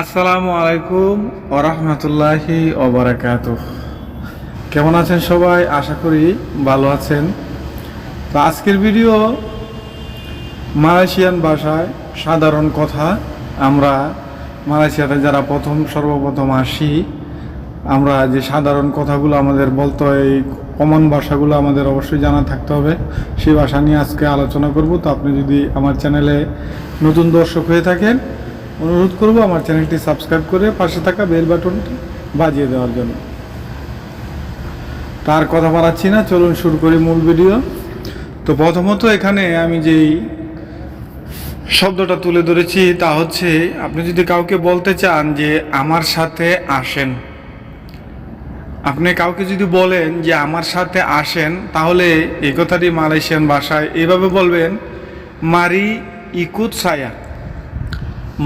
আসসালামু আলাইকুম ওরহমতুল্লাহি ওবরাকাত কেমন আছেন সবাই? আশা করি ভালো আছেন। তো আজকের ভিডিও মালয়েশিয়ান ভাষায় সাধারণ কথা। আমরা মালয়েশিয়াতে যারা প্রথম, সর্বপ্রথম আসি, আমরা যে সাধারণ কথাগুলো আমাদের বলতে এই কমন ভাষাগুলো আমাদের অবশ্যই জানা থাকতে হবে। সেই ভাষা নিয়ে আজকে আলোচনা করব। তো আপনি যদি আমার চ্যানেলে নতুন দর্শক হয়ে থাকেন অনুরোধ করব আমার চ্যানেলটি সাবস্ক্রাইব করে পাশে থাকা বেল বাটনটি বাজিয়ে দেওয়ার জন্য। তার কথা বাড়াচ্ছি না, চলুন শুরু করি মূল ভিডিও। তো প্রথমত এখানে আমি যেই শব্দটা তুলে ধরেছি তা হচ্ছে, আপনি যদি কাউকে বলতে চান যে আমার সাথে আসেন, আপনি কাউকে যদি বলেন যে আমার সাথে আসেন, তাহলে এই কথাটি মালয়েশিয়ান ভাষায় এভাবে বলবেন, মারি ইকুত সায়া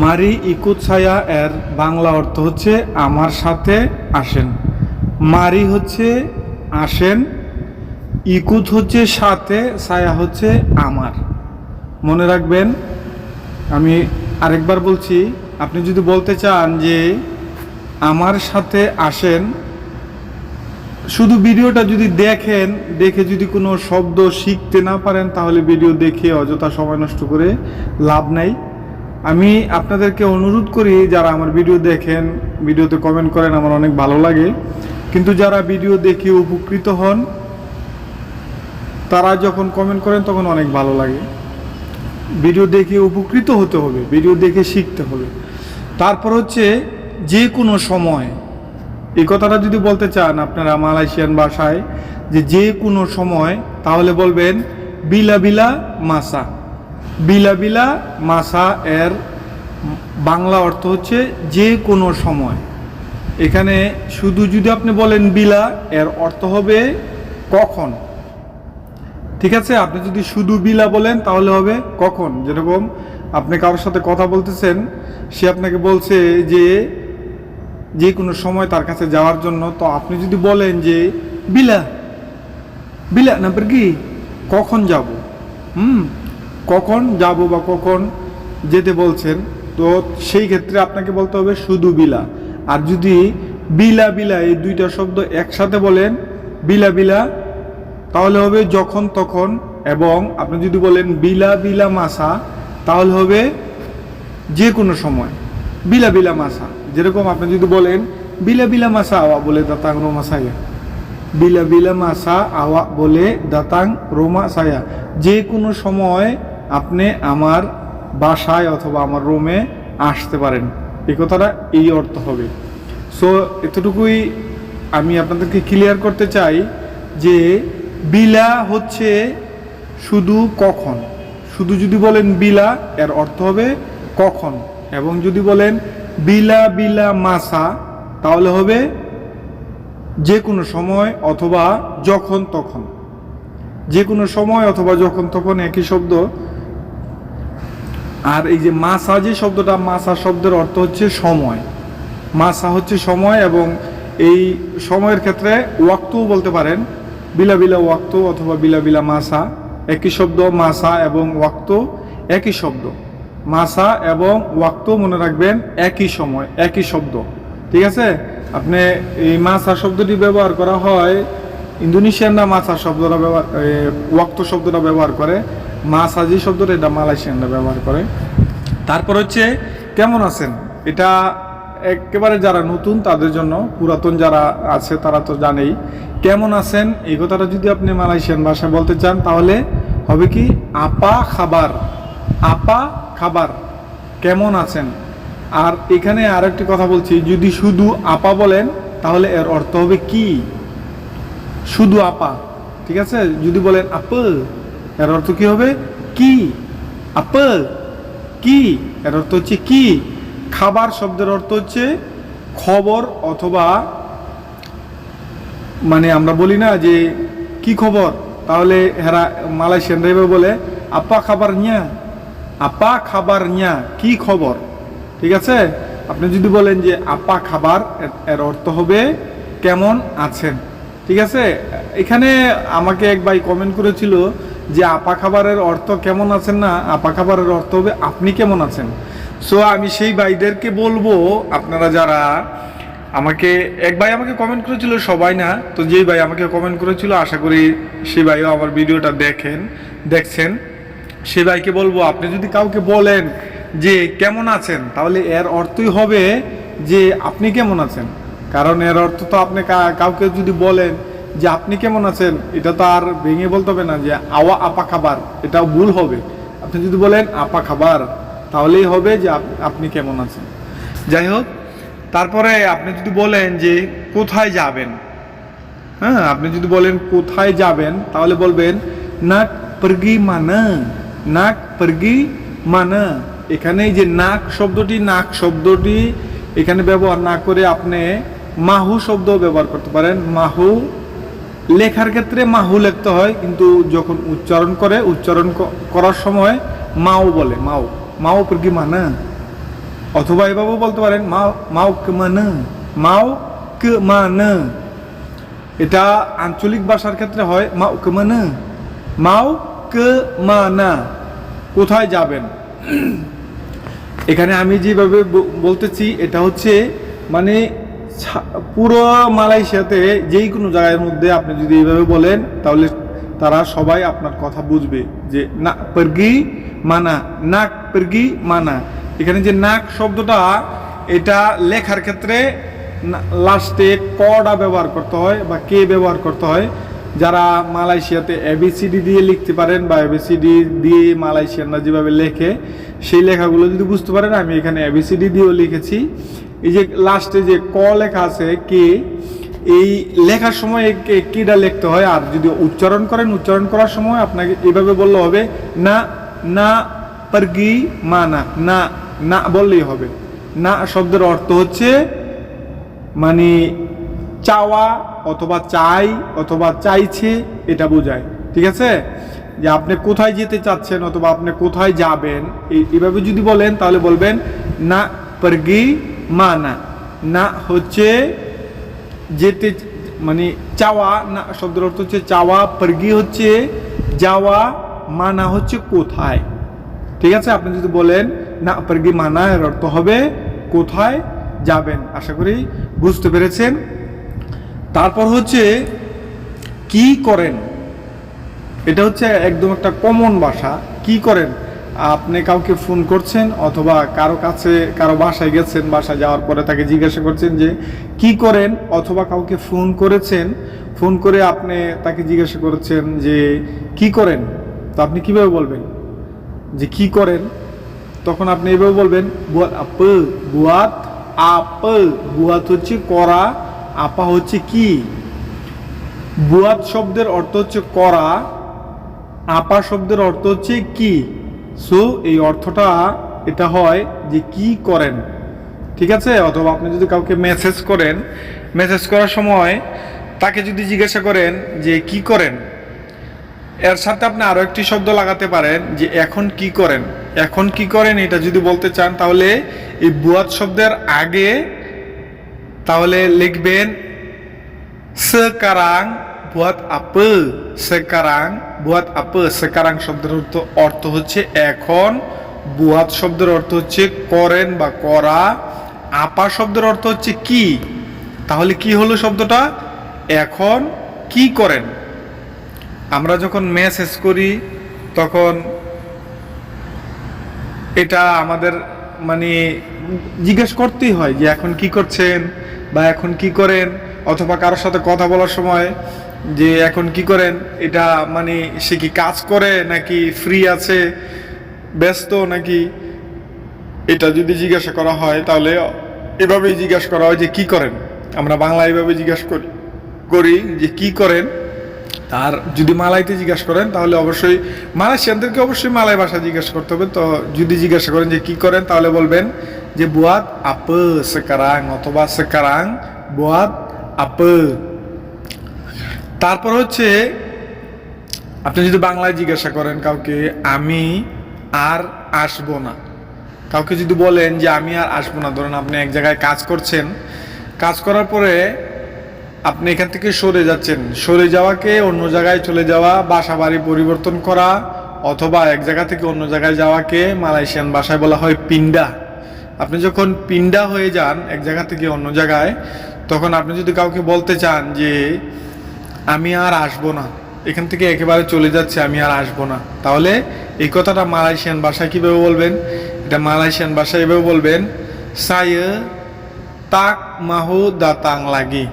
মারি ইকুত ছায়া এর বাংলা অর্থ হচ্ছে আমার সাথে আসেন। মারি হচ্ছে আসেন, ইকুত হচ্ছে সাথে, ছায়া হচ্ছে আমার। মনে রাখবেন, আমি আরেকবার বলছি, আপনি যদি বলতে চান যে আমার সাথে আসেন, শুধু ভিডিওটা যদি দেখেন, দেখে যদি কোনো শব্দ শিখতে না পারেন, তাহলে ভিডিও দেখে অযথা সময় নষ্ট করে লাভ নাই। আমি আপনাদেরকে অনুরোধ করি, যারা আমার ভিডিও দেখেন, ভিডিওতে কমেন্ট করেন, আমার অনেক ভালো লাগে। কিন্তু যারা ভিডিও দেখে উপকৃত হন, তারা যখন কমেন্ট করেন, তখন অনেক ভালো লাগে। ভিডিও দেখে উপকৃত হতে হবে, ভিডিও দেখে শিখতে হবে। তারপর হচ্ছে, যে কোনো সময়, এই কথাটা যদি বলতে চান আপনারা মালয়েশিয়ান ভাষায়, যে যে কোনো সময়, তাহলে বলবেন, বিলা বিলা মাসা। বিলা বিলা মাসা এর বাংলা অর্থ হচ্ছে যে কোনো সময়। এখানে শুধু যদি আপনি বলেন বিলা, এর অর্থ হবে কখন। ঠিক আছে? আপনি যদি শুধু বিলা বলেন, তাহলে হবে কখন? যেরকম আপনি কারোর সাথে কথা বলতেছেন, সে আপনাকে বলছে যে যে কোনো সময় তার কাছে যাওয়ার জন্য। তো আপনি যদি বলেন যে বিলা বিলা, না কি? কখন যাব? হুম? কখন যাব বা কখন যেতে বলছেন, তো সেই ক্ষেত্রে আপনাকে বলতে হবে শুধু বিলা। আর যদি বিলা বিলা এই দুইটা শব্দ একসাথে বলেন, বিলা বিলা, তাহলে হবে যখন তখন। এবং আপনি যদি বলেন বিলা বিলা মাসা, তাহলে হবে যে কোনো সময়। বিলা বিলা মাসা, যেরকম আপনি যদি বলেন, বিলা বিলা মাসা আওয়া বলে দাতাং রোমা সায়া। বিলা বিলা মাসা আওয়া বলে দাতাং রোমা সায়া। যে কোনো সময় আপনি আমার বাসায় অথবা আমার রুমে আসতে পারেন। এই কথাটা এই অর্থ হবে। সো এতটুকুই আমি আপনাদেরকে ক্লিয়ার করতে চাই যে বিলা হচ্ছে শুধু কখন। শুধু যদি বলেন বিলা, এর অর্থ হবে কখন। এবং যদি বলেন বিলা বিলা মাসা, তাহলে হবে যে কোনো সময় অথবা যখন তখন। যে কোনো সময় অথবা যখন তখন একই শব্দ আর এই যে মাসা যে শব্দটা, মাসা শব্দের অর্থ হচ্ছে সময়। মাসা হচ্ছে সময় এবং এই সময়ের ক্ষেত্রে ওয়াক্তও বলতে পারেন বিলা বিলা ওয়াক্ত অথবা বিলা বিলা মাসা। একই শব্দ, মাসা এবং ওয়াক্ত, একই শব্দ। মাসা এবং ওয়াক্ত মনে রাখবেন একই সময়, একই শব্দ। ঠিক আছে? আপনি এই মাসা শব্দটি ব্যবহার করা হয়, ইন্দোনেশিয়ানরা মাসা শব্দটা ব্যবহার ওয়াক্ত শব্দটা ব্যবহার করে। মাসা যে শব্দটা এটা মালয়েশিয়ানরা ব্যবহার করে। তারপর হচ্ছে, কেমন আছেন? এটা একেবারে যারা নতুন, তাদের জন্য পুরাতন যারা আছে, তারা তো জানেই। কেমন আছেন? এই কথাটা যদি আপনি মালয়েশিয়ান ভাষায় বলতে চান, তাহলে হবে কি? আপা খাবার। আপা খাবার। কেমন আছেন? আর এখানে আরেকটি কথা বলছি, যদি শুধু আপা বলেন, তাহলে এর অর্থ হবে কি? শুধু আপা। ঠিক আছে? যদি বলেন আপ এর অর্থ কি হবে? কি? আপ কি? এর অর্থ হচ্ছে কি? খাবার শব্দের অর্থ হচ্ছে খবর অথবা মানে আমরা বলি না যে কি খবর? তাহলে হেরা মালয়েশিয়ান এভাবে বলে, আপা খাবার নিয়া। আপা খাবার নিয়া। কি খবর? ঠিক আছে? আপনি যদি বলেন যে আপা খাবার এর অর্থ হবে কেমন আছেন? ঠিক আছে? এখানে আমাকে এক ভাই কমেন্ট করেছিল যে আপা খাবারের অর্থ কেমন আছেন না, আপা খাবারের অর্থ হবে আপনি কেমন আছেন। সো আমি সেই ভাইদেরকে বলব, আপনারা যারা আমাকে, এক ভাই আমাকে কমেন্ট করেছিল, সবাই না, তো যেই ভাই আমাকে কমেন্ট করেছিল, আশা করি সেই ভাইও আমার ভিডিওটা দেখেন, দেখছেন। সে ভাইকে বলব, আপনি যদি কাউকে বলেন যে কেমন আছেন, তাহলে এর অর্থই হবে যে আপনি কেমন আছেন। কারণ এর অর্থ তো আপনি কাউকে যদি বলেন যে আপনি কেমন আছেন? এটা তো আর ভেঙে বলতে হবে না যে আওয়া আপা খাবার, এটাও ভুল হবে। আপনি যদি বলেন আপা খাবার, তাহলেই হবে যে আপনি কেমন আছেন। যাই হোক, তারপরে আপনি যদি বলেন যে কোথায় যাবেন হ্যাঁ আপনি যদি বলেন কোথায় যাবেন, তাহলে বলবেন নাক পরগি মানা, নাক পরগি মানা। এখানে যে নাক শব্দটি নাক শব্দটি এখানে ব্যবহার না করে আপনি মাহু শব্দ ব্যবহার করতে পারেন। মাহু লেখার ক্ষেত্রে মাহু লিখতে হয়, কিন্তু যখন উচ্চারণ করে, উচ্চারণ করার সময় মাও বলে, মাও। মাও পরগি মানা? অথবা এভাবেও বলতে পারেন, মাও মাও কে মানা? মাও কে মানা? এটা আঞ্চলিক ভাষার ক্ষেত্রে হয়, মাও কে মানা? মাও কে মানা? কোথায় যাবেন? এখানে আমি যেভাবে বলতেছি, এটা হচ্ছে মানে পুরো মালয়েশিয়াতে যেই কোনো জায়গার মধ্যে আপনি যদি এইভাবে বলেন, তাহলে তারা সবাই আপনার কথা বুঝবে যে না, পরগি মানা, নাক পেরগি মানা। এখানে যে নাক শব্দটা, এটা লেখার ক্ষেত্রে লাস্টে কডা ব্যবহার করতে হয় বা কে ব্যবহার করতে হয়। যারা মালয়েশিয়াতে এবিসিডি দিয়ে লিখতে পারেন বা এবিসিডি দিয়ে মালয়েশিয়ানরা যেভাবে লেখে, সেই লেখাগুলো যদি বুঝতে পারেন, আমি এখানে এবিসিডি দিয়েও লিখেছি। এই যে লাস্টে যে ক লেখা আছে কে, এই লেখার সময় কিটা লিখতে হয়? আর যদি উচ্চারণ করেন, উচ্চারণ করার সময় আপনাকে এভাবে বললে হবে, না না, পারগি মানা না না না বললেই হবে। না শব্দের অর্থ হচ্ছে মানে চাওয়া অথবা চাই অথবা চাইছে, এটা বোঝায়। ঠিক আছে? যে আপনি কোথায় যেতে চাচ্ছেন অথবা আপনি কোথায় যাবেন এই- এভাবে যদি বলেন, তাহলে বলবেন, না, পরগি মানা। না না হচ্ছে যেতে মানে চাওয়া, না শব্দের অর্থ হচ্ছে চাওয়া, পরগি হচ্ছে যাওয়া, মানা হচ্ছে কোথায়। ঠিক আছে? আপনি যদি বলেন না পরগি মানা, এর অর্থ হবে কোথায় যাবেন। আশা করি বুঝতে পেরেছেন। তারপর হচ্ছে কি করেন? এটা হচ্ছে একদম একটা কমন ভাষা। কি করেন? আপনি কাউকে ফোন করছেন অথবা কারও কাছে, কারও বাসায় গেছেন, বাসায় যাওয়ার পরে তাকে জিজ্ঞাসা করছেন যে কি করেন অথবা কাউকে ফোন করেছেন, ফোন করে আপনি তাকে জিজ্ঞাসা করেছেন যে কি করেন? তো আপনি কীভাবে বলবেন? যে কি করেন? তখন আপনি এভাবে বলবেন, বুয়াত আপ বুয়াত আপ, বুয়াত হচ্ছে করা, আপা হচ্ছে কি? বুয়াত শব্দের অর্থ হচ্ছে করা, আপা শব্দের অর্থ হচ্ছে কি? সো এই অর্থটা এটা হয় যে কি করেন? ঠিক আছে? অথবা আপনি যদি কাউকে মেসেজ করেন মেসেজ করার সময় তাকে যদি জিজ্ঞাসা করেন যে কি করেন? এর সাথে আপনি আরও একটি শব্দ লাগাতে পারেন যে এখন কি করেন? এখন কি করেন? এটা যদি বলতে চান, তাহলে এই বুয়াত শব্দের আগে তাহলে লিখবেন sekarang buat apa sekarang? Buat apa sekarang শব্দের অর্থ অর্থ হচ্ছে এখন। বুয়াত শব্দের অর্থ হচ্ছে করেন বা করা। আপা শব্দের অর্থ হচ্ছে কি? তাহলে কি হলো শব্দটা? এখন কি করেন? আমরা যখন মেসেজ করি, তখন এটা আমাদের মানে জিজ্ঞেস করতেই হয় যে এখন কি করছেন বা এখন কি করেন? অথবা কারোর সাথে কথা বলার সময় যে এখন কি করেন? এটা মানে সে কি কাজ করে নাকি ফ্রি আছে, ব্যস্ত নাকি? এটা যদি জিজ্ঞাসা করা হয় তাহলে এভাবেই জিজ্ঞাসা করা হয় যে কি করেন? আমরা বাংলা এভাবে জিজ্ঞাসা করি করি যে কি করেন? আর যদি মালাইতে জিজ্ঞাসা করেন তাহলে অবশ্যই মালয়েশিয়ানদেরকে অবশ্যই মালাই ভাষা জিজ্ঞাসা করতে হবে। তো যদি জিজ্ঞাসা করেন যে কি করেন তাহলে বলবেন যে বুয়াত আপ, সেকারাং অথবা সেকারাং বুয়াত আপ। তারপর হচ্ছে, আপনি যদি বাংলায় জিজ্ঞাসা করেন কাউকে, আমি আর আসব না। কাউকে যদি বলেন যে, আমি আর আসব না। ধরুন আপনি এক জায়গায় কাজ করছেন, কাজ করার পরে আপনি এখান থেকে সরে যাচ্ছেন। সরে যাওয়াকে অন্য জায়গায় চলে যাওয়া বাসা বাড়ি পরিবর্তন করা, অথবা এক জায়গা থেকে অন্য জায়গায় যাওয়াকে মালয়েশিয়ান ভাষায় বলা হয় পিন্ডা আপনি যখন পিন্ডা হয়ে যান এক জায়গা থেকে অন্য জায়গায়, তখন আপনি যদি কাউকে বলতে চান যে আমি আর আসব না। এখান থেকে একেবারে চলে যাচ্ছে, আমি আর আসব না। তাহলে এই কথাটা মালয়েশিয়ান ভাষায় কীভাবে বলবেন? এটা মালয়েশিয়ান ভাষায় এভাবে বলবেন সায়ে তাক মাহো দাতাং লাগি।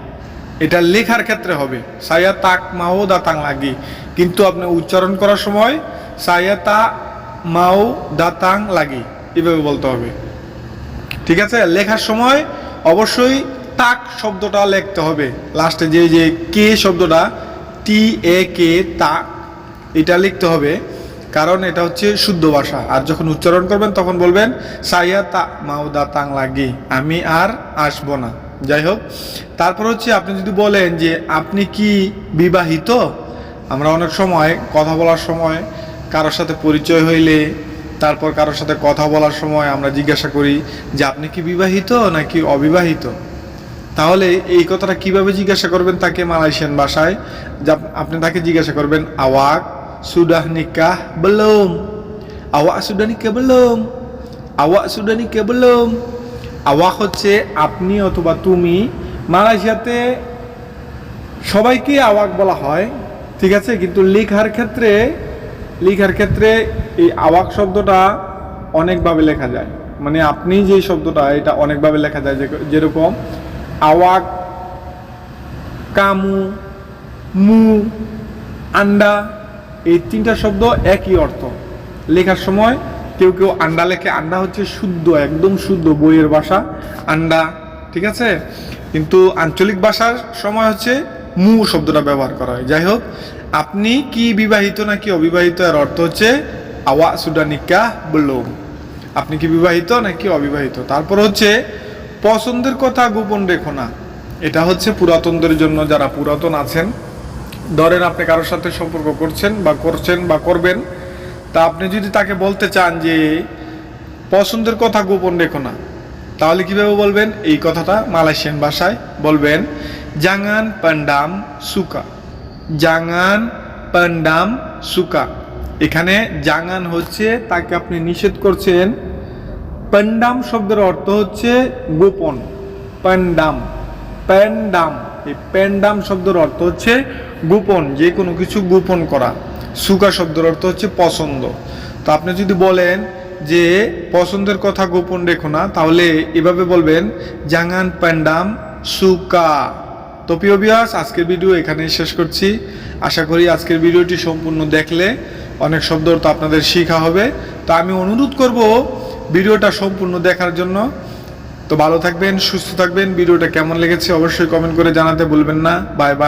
এটা লেখার ক্ষেত্রে হবে সায়া তাক মাও দাতাং লাগি। কিন্তু আপনি উচ্চারণ করার সময় সায়া তা মাও দাতাং লাগি। এভাবে বলতে হবে। ঠিক আছে? লেখার সময় অবশ্যই তাক শব্দটা লিখতে হবে। লাস্টে যে যে কে শব্দটা, টি, এ, কে, তাক, এটা লিখতে হবে। কারণ এটা হচ্ছে শুদ্ধ ভাষা। আর যখন উচ্চারণ করবেন, তখন বলবেন, সাইয়া তা মাউদা তাং লাগি, আমি আর আসব না। যাই হোক, তারপর হচ্ছে আপনি যদি বলেন যে, আপনি কি বিবাহিত? আমরা অনেক সময় কথা বলার সময় কারোর সাথে পরিচয় হইলে, তারপর কারোর সাথে কথা বলার সময় আমরা জিজ্ঞাসা করি যে, আপনি কি বিবাহিত নাকি অবিবাহিত? তাহলে এই কথাটা কীভাবে জিজ্ঞাসা করবেন তাকে মালয়েশিয়ান ভাষায়? যা আপনি তাকে জিজ্ঞাসা করবেন, আওয়াক সুদাহ নিকাহ belum আওয়াক সুদাহ নিকাহ belum আওয়াক সুদাহ নিকাহ belum আওয়াক হচ্ছে আপনি অথবা তুমি। মালয়েশিয়াতে সবাইকে আওয়াক বলা হয়, ঠিক আছে? কিন্তু লেখার ক্ষেত্রে লেখার ক্ষেত্রে এই আওয়াক শব্দটা অনেকভাবে লেখা যায়। মানে আপনি যে শব্দটা, এটা অনেকভাবে লেখা যায় যেরকম আওয়াক কামু মু আন্ডা এই তিনটা শব্দ একই অর্থ। লেখার সময় কেউ কেউ আন্ডা লেখে, আন্ডা হচ্ছে শুদ্ধ, একদম শুদ্ধ বইয়ের ভাষা। আন্ডা, ঠিক আছে? কিন্তু আঞ্চলিক ভাষার সময় হচ্ছে মু শব্দটা ব্যবহার করা হয়। যাই হোক, আপনি কি বিবাহিত নাকি অবিবাহিত? এর অর্থ হচ্ছে আওয়া সুডানিকা বললাম আপনি কি বিবাহিত নাকি অবিবাহিত? তারপর হচ্ছে পছন্দের কথা গোপন রেখো না। এটা হচ্ছে পুরাতনদের জন্য যারা পুরাতন আছেন। ধরেন আপনি কারোর সাথে সম্পর্ক করছেন বা করছেন বা করবেন, তা আপনি যদি তাকে বলতে চান যে পছন্দের কথা গোপন রেখো না, তাহলে কীভাবে বলবেন? এই কথাটা মালয়েশিয়ান ভাষায় বলবেন, জাঙ্গান পান্ডাম সুকা। জাঙ্গান পান্ডাম সুকা। এখানে জাঙ্গান হচ্ছে তাকে আপনি নিষেধ করছেন পেন্ডাম শব্দের অর্থ হচ্ছে গোপন। প্যান্ডাম প্যান্ডাম। এই পেন্ডাম শব্দের অর্থ হচ্ছে গোপন, যে কোনো কিছু গোপন করা। সুকা শব্দের অর্থ হচ্ছে পছন্দ। তো আপনি যদি বলেন যে পছন্দের কথা গোপন রেখো না, তাহলে এভাবে বলবেন, জাঙ্গান প্যান্ডাম সুকা তো প্রিয় বিয়াস আজকের ভিডিও এখানেই শেষ করছি। আশা করি আজকের ভিডিওটি সম্পূর্ণ দেখলে অনেক শব্দ তো আপনাদের শেখা হবে। তো আমি অনুরোধ করব ভিডিওটা সম্পূর্ণ দেখার জন্য। তো ভালো থাকবেন, সুস্থ থাকবেন। ভিডিওটা কেমন লেগেছে অবশ্যই কমেন্ট করে জানাতে ভুলবেন না। Bye bye